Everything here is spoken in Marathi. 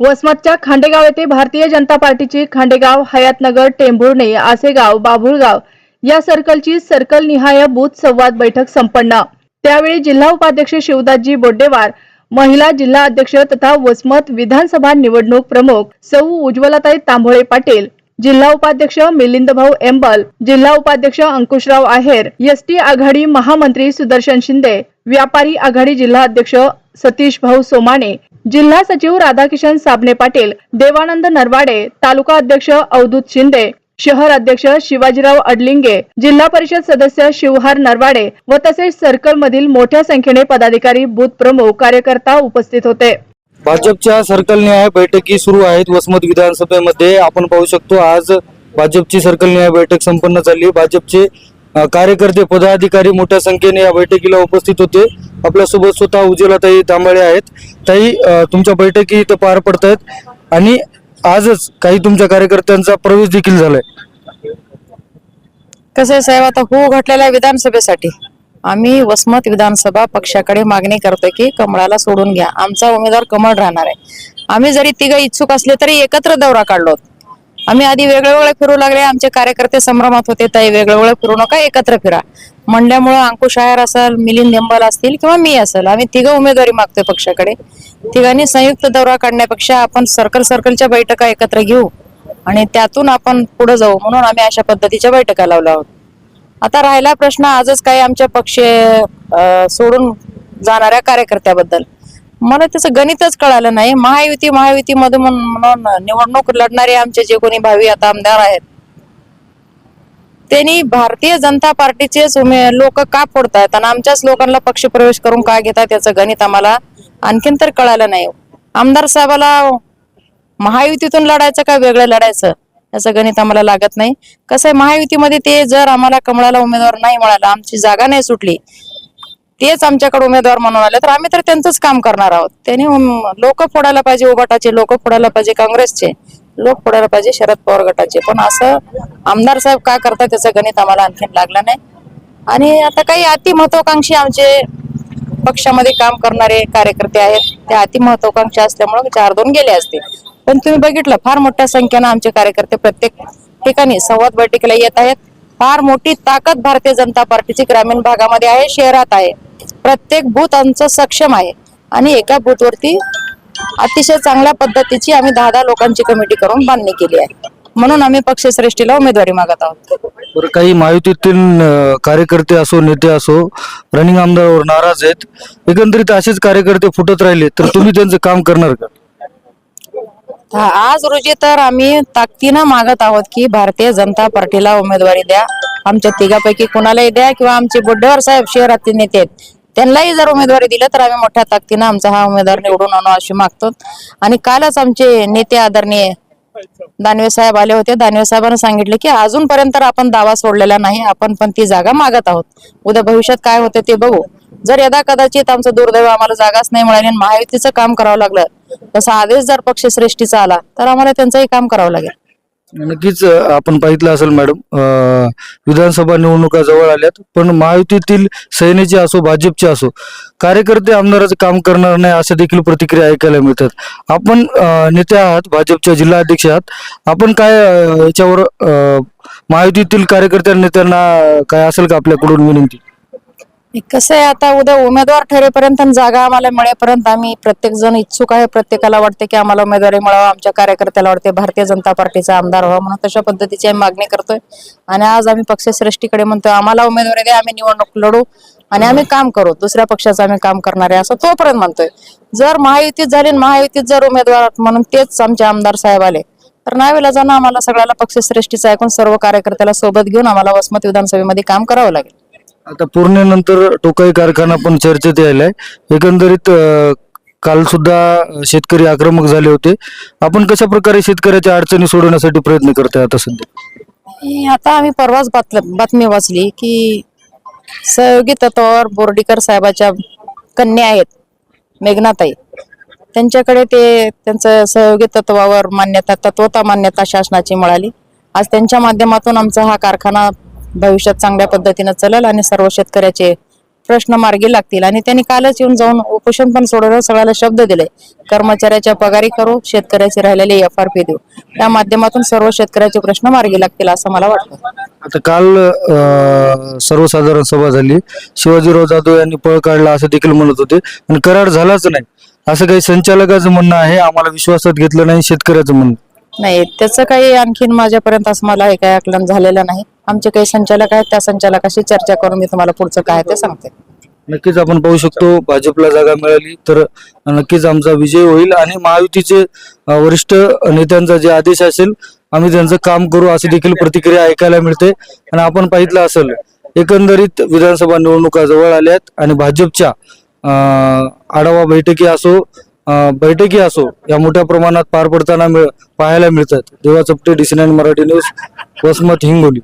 वसमतच्या खांडेगाव येथे भारतीय जनता पार्टीची खांडेगाव हयातनगर टेंभुर्णे आसेगाव बाभुळगाव या सर्कलची सर्कल निहाय बूथ संवाद बैठक संपन्न. त्यावेळी जिल्हा उपाध्यक्ष शिवदासजी बोड्डेवार महिला जिल्हा अध्यक्ष तथा वसमत विधानसभा निवडणूक प्रमुख सौ उज्ज्वलताई तांबोळे पाटील जिल्हा उपाध्यक्ष मिलिंद भाऊ एंबल जिल्हा उपाध्यक्ष अंकुशराव आहेर एसटी आघाडी महामंत्री सुदर्शन शिंदे व्यापारी आघाडी जिल्हा अध्यक्ष सतीश भाऊ सोमाणे जिल्हा सचिव राधाकिशन साबणे पाटील देवानंद नरवाडे तालुका अध्यक्ष अवधूत शिंदे शहर अध्यक्ष शिवाजीराव अडलिंगे जिल्हा परिषद सदस्य शिवहार नरवाडे व तसेच सर्कल मधील मोठ्या संख्येने पदाधिकारी बूथ प्रमुख कार्यकर्ता उपस्थित होते. भाजपच्या सर्कल न्याय बैठकी सुरू आहेत. वसमत विधानसभेमध्ये आपण पाहू शकतो आज भाजपची सर्कल न्याय बैठक संपन्न झाली. भाजपचे कार्यकर्ते पदाधिकारी मोठ्या संख्येने या बैठकीला उपस्थित होते. आपल्यासोबत स्वतः उज्ज्वलाताई तांबळे आहेत. ताई तुमच्या बैठकी इथं पार पडत आहेत आणि आजच काही तुमच्या कार्यकर्त्यांचा प्रवेश देखील झालाय. कसं आहे साहेब आता हो घटलेल्या विधानसभेसाठी. आम्ही वसमत विधानसभा पक्षाकडे मागणी करतोय की कमळाला सोडून घ्या. आमचा उमेदवार कमळ राहणार आहे. आम्ही जरी तिघ इच्छुक असले तरी एकत्र दौरा काढलो. आम्ही आधी वेगळे वेगळे फिरू लागले. आमचे कार्यकर्ते संभ्रमात होते. ताई वेगळे वेगळे फिरू नका एकत्र फिरा. म्हणल्यामुळं अंकुश आयर असेल मिलिंद निंबल असतील किंवा मी असेल आम्ही तिघं उमेदवारी मागतोय पक्षाकडे. तिघांनी संयुक्त दौरा काढण्यापेक्षा आपण सर्कल सर्कलच्या बैठका एकत्र घेऊ आणि त्यातून आपण पुढे जाऊ म्हणून आम्ही अशा पद्धतीच्या बैठका लावल्या आहोत. आता राहिला प्रश्न आजच काही आमच्या पक्ष सोडून जाणाऱ्या कार्यकर्त्याबद्दल. मला त्याचं गणितच कळालं नाही. महायुती महायुती मधून म्हणून निवडणूक लढणारे आमचे जे कोणी भावी आता आमदार आहेत त्यांनी भारतीय जनता पार्टीचेच उमे लोक का फोडतायत आणि आमच्याच लोकांना पक्ष प्रवेश करून का घेतात याचं गणित आम्हाला आणखीन तर कळालं नाही. आमदार साहेबाला महायुतीतून लढायचं का वेगळं लढायचं याचं गणित आम्हाला लागत नाही. कसं आहे महायुतीमध्ये ते जर आम्हाला कमळाला उमेदवार नाही मिळाला आमची जागा नाही सुटली तेच आमच्याकडे उमेदवार म्हणून आले. तर आम्ही तर त्यांचंच काम करणार आहोत. त्यांनी लोक फोडायला पाहिजे उबाटाचे लोक फोडायला पाहिजे काँग्रेसचे लोक फोडायला पाहिजे शरद पवार गटाचे. पण असं आमदार साहेब का करतात त्याचं गणित आम्हाला आणखीन लागलं नाही. आणि आता काही अति महत्वाकांक्षी आमचे पक्षामध्ये काम करणारे कार्यकर्ते आहेत. ते अति महत्वाकांक्षी असल्यामुळे चार दोन गेले असते. पण तुम्ही बघितलं फार मोठ्या संख्येनं आमचे कार्यकर्ते प्रत्येक ठिकाणी संवाद बैठकीला येत आहेत. फार मोठी ताकद भारतीय जनता पार्टीची ग्रामीण भागामध्ये आहे शहरात आहे. प्रत्येक बूथ आमचं सक्षम आहे. आणि एका बूथवरती अतिशय चांगल्या पद्धतीची आम्ही दहा दहा लोकांची कमिटी करून बांधणी केली आहे. म्हणून आम्ही पक्षश्रेष्ठीला उमेदवारी मागत आहोत. काही महायुतीतील कार्यकर्ते असो नेते असो रनिंग आमदारावर नाराज आहेत. एकंदरीत असेच कार्यकर्ते फुटत राहिले तर तुम्ही त्यांचं काम करणार का? हा, आज रोजी तर आम्ही ताकदीनं मागत आहोत की भारतीय जनता पार्टीला उमेदवारी द्या. आमच्या तिघापैकी कुणालाही द्या किंवा आमचे बुड्डेवर साहेब शहरातील नेते आहेत त्यांनाही जर उमेदवारी दिलं तर आम्ही मोठ्या ताकदीनं आमचा हा उमेदवार निवडून आणू अशी मागतो. आणि कालच आमचे नेते आदरणीय दानवे साहेब आले होते. दानवे साहेबांनी सांगितले की अजूनपर्यंत आपण दावा सोडलेला नाही आपण पण ती जागा मागत आहोत. उद्या भविष्यात काय होते ते बघू. जर यदा कदाचित आमचं दुर्दैव आम्हाला जागाच नाही मिळाली आणि महायुतीचं काम करावं लागलं तसा आदेश जर पक्षश्रेष्ठीचा आला तर आम्हाला त्यांचंही काम करावं लागेल. नक्कीच आपण पाहितलं असेल मॅडम विधानसभा निवडणुका जवळ आल्यात पण महायुतीतील सेनेचे असो भाजपचे असो कार्यकर्ते आमदाराचं काम करणार नाही अशा देखील प्रतिक्रिया ऐकायला मिळतात. आपण नेते आहात भाजपच्या जिल्हा अध्यक्ष आहात आपण काय याच्यावर महायुतीतील कार्यकर्त्या नेत्यांना काय असेल का आपल्याकडून विनंती? कसं आहे आता उद्या उमेदवार ठरेपर्यंत आणि जागा आम्हाला मिळेपर्यंत आम्ही प्रत्येक जण इच्छुक आहे. प्रत्येकाला वाटते की आम्हाला उमेदवारी मिळावं आमच्या कार्यकर्त्याला वाटते भारतीय जनता पार्टीचा आमदार व्हावा म्हणून तशा पद्धतीची आम्ही मागणी करतोय. आणि आज आम्ही पक्षश्रेष्ठीकडे म्हणतोय आम्हाला उमेदवारी द्या आम्ही निवडणूक लढू आणि आम्ही काम करू. दुसऱ्या पक्षाचं आम्ही काम करणार आहे असं तोपर्यंत म्हणतोय. जर महायुतीत झाली महायुतीत जर उमेदवार म्हणून तेच आमचे आमदार साहेब आले तर नाही जाणं आम्हाला सगळ्याला पक्षश्रेष्ठीचं ऐकून सर्व कार्यकर्त्याला सोबत घेऊन आम्हाला वसमत विधानसभेमध्ये काम करावं लागेल. आता पूर्णेनंतर टोकाई कारखाना पण चर्चेत यायलाय. एकंदरीत काल सुद्धा शेतकरी आक्रमक झाले होते. आपण कशा प्रकारे शेतकऱ्याच्या अडचणी सोडवण्यासाठी प्रयत्न करताय आता सध्या? आता आम्ही परवाच बातमी वाचली की सहयोगी तत्वावर बोर्डीकर साहेबाच्या कन्या आहेत मेघनाताई. त्यांच्याकडे ते त्यांचं सहयोगी तत्वावर मान्यता तत्वता मान्यता शासनाची मिळाली. आज त्यांच्या माध्यमातून आमचा हा कारखाना भविष्यात चांगल्या पद्धतीनं चालेल आणि सर्व शेतकऱ्याचे प्रश्न मार्गी लागतील. आणि त्यांनी कालच येऊन जाऊन उपोषण पण सोडवलं सगळ्याला शब्द दिले. कर्मचाऱ्याच्या पगारी करू शेतकऱ्याचे राहिलेले एफ आर पी देऊ. त्या माध्यमातून सर्व शेतकऱ्याचे प्रश्न मार्गी लागतील असं मला वाटतं. आता काल अं, सर्वसाधारण सभा झाली. शिवाजीराव जाधव यांनी पळ काढला असं देखील म्हणत होते. आणि करार झालाच नाही. असं काही संचालकाचं म्हणणं आहे आम्हाला विश्वासात घेतलं नाही शेतकऱ्याचं म्हणणं. नाही त्याचं काही आणखीन माझ्यापर्यंत असं मला हे काही आकलन झालेलं नाही. आमचे काही संचालक आहेत त्या संचालकाशी चर्चा करून मी तुम्हाला पुढचं काय ते सांगते. नक्कीच आपण पाहू शकतो भाजपला जागा मिळाली तर नक्कीच आमचा विजय होईल आणि महायुतीचे वरिष्ठ नेत्यांचा जे आदेश असेल आम्ही त्यांचं काम करू अशी देखील प्रतिक्रिया ऐकायला मिळते. आणि आपण पाहितलं असेल एकंदरीत विधानसभा निवडणुका जवळ आल्यात आणि भाजपच्या आढावा बैठकी असो बैठकी असो या मोठ्या प्रमाणात पार पडताना मिळ पाहायला मिळतात. देवा चपटे डिसिनाईन मराठी न्यूज वसमत हिंगोली.